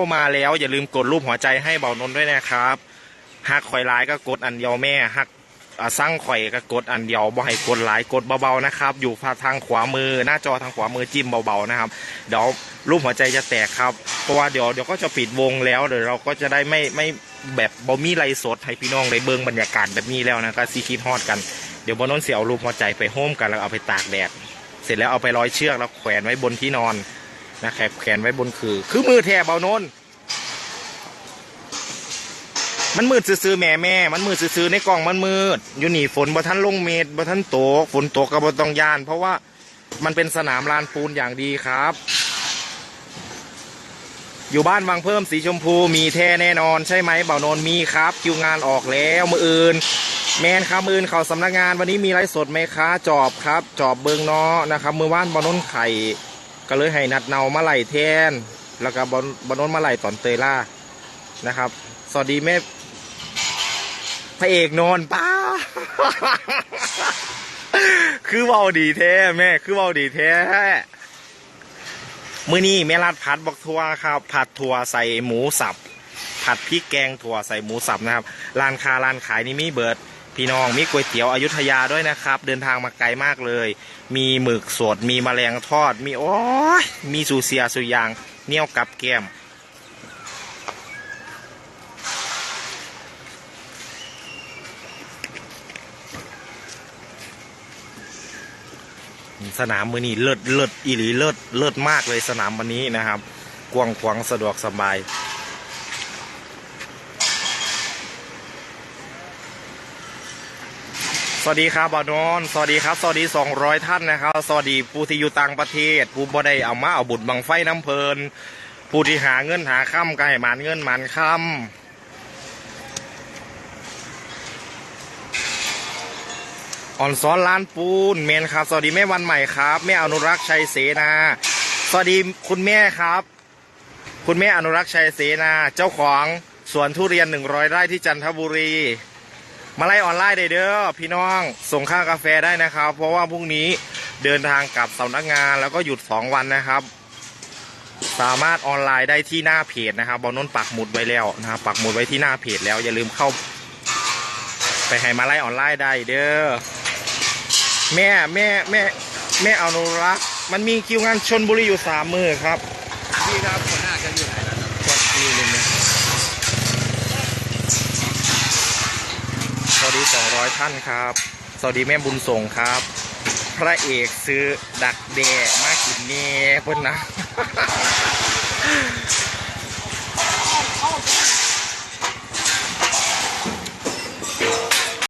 ามาแล้วอย่าลืมกดรูปหัวใจให้เบานน์ด้วยนะครับหักข่อยร้ายก็กดอันเดียวแม่หักสร้างข่อยก็กดอันเดียวบ่ให้กดหลายกดเบาๆนะครับ อยู่ทางขวามือหน้าจอทางขวามือจิ้มเบาๆนะครับเดี๋ยวรูปหัวใจจะแตกครับเพราะว่าเดี๋ยวเดี๋ยวก็จะปิดวงแล้วเดี๋ยวเราก็จะได้ไม่ไม่แบบบ่มีไรสดให้พี่น้องได้เบิ่งบรรยากาศแบบนี้แล้วนะก็ซีคิดฮอดกันเดี๋ยวบนนนท์เสียเอารูปหัวใจไปโฮมกันแล้วเอาไปตากแดดเสร็จแล้วเอาไปร้อยเชือกแล้วแขวนไว้บนที่นอน นะแขวนแขนไว้บนคือ คือมือแทบเบาโนนมันมืดซื่อแม่แม่ มันมืดซื่อในกล่องมันมืด อยู่หนีฝนบ่ทันลงเม็ดบ่ทันตก ฝนตกก็บ่ต้องยาน เพราะว่ามันเป็นสนามลานปูนอย่างดีครับ อยู่บ้านวังเพิ่มสีชมพูมีแท้แน่นอนใช่ไหมเบานนมีครับคิวงานออกแล้วมืออื่น แมนครับมืออื่นเขาสำนักงานวันนี้มีไลฟ์สดไหมคะจอบครับ จอบเบิงเนาะนะครับ มือว่านเบอนนนไข่ ก็เลยให้นัดเนามาไหลแทน แล้วก็บอนบอนนนมาไหลตอนเตยล่านะครับ สวัสดีแม่พระเอกนอนป้า คือเบาดีแท้แม่ คือเบาดีแท้มื้อนี้แม่รัดผัดบักทัวครับ ผัดถั่วใส่หมูสับ ผัดพริกแกงถั่วใส่หมูสับนะครับ ร้านค้าร้านขายนี่มีเบิร์ด พี่น้องมีก๋วยเตี๋ยวอยุธยาด้วยนะครับ เดินทางมาไกลมากเลย มีหมึกสดมีแมลงทอด มีโอ้ยมีสูเสียสุยางเนี่ยวกับแก้มสนามมือนี้เลิศเลิศอีหลีเลิศเลิศมากเลยสนามวันนี้นะครับ กว้างขวางสะดวกสบาย สวัสดีครับบานอนสวัสดีครับ สวัสดี 200 ท่านนะครับ สวัสดีผู้ที่อยู่ต่างประเทศ ผู้บ่ได้เอามาเอาบุญบังไฟน้ำเพลิน ผู้ที่หาเงินหาค่ำก็ให้หมันเงินหมันค่ำอ่อนซ้อนล้านปูนเมนครับ สวัสดีแม่วันใหม่ครับ แม่อนุรักษ์ชัยเสนา สวัสดีคุณแม่ครับ คุณแม่อนุรักษ์ชัยเสนา เจ้าของสวนทุเรียน 100 ไร่ที่จันทบุรี มาไล่ออนไลน์ได้เด้อพี่น้องส่งค่ากาแฟได้นะครับ เพราะว่าพรุ่งนี้เดินทางกลับสำนักงานแล้วก็หยุด 2 วันนะครับ สามารถออนไลน์ได้ที่หน้าเพจนะครับบอลนนปักหมุดไว้แล้วนะครับปักหมุดไว้ที่หน้าเพจแล้วอย่าลืมเข้า ไปให้มาไล่ออนไลน์ได้เด้อแม่แม่แม่แม่อนุรักษ์มันมีคิวงานชนบุรีอยู่สามมือครับพี่ครับหัวหน้าจะอยู่ไหนแล้วครับกดคิวเลย ท่านครับ สวัสดีแม่บุญส่งครับ พระเอกซื้อดักแด่มากินเน่เพิ่นนะ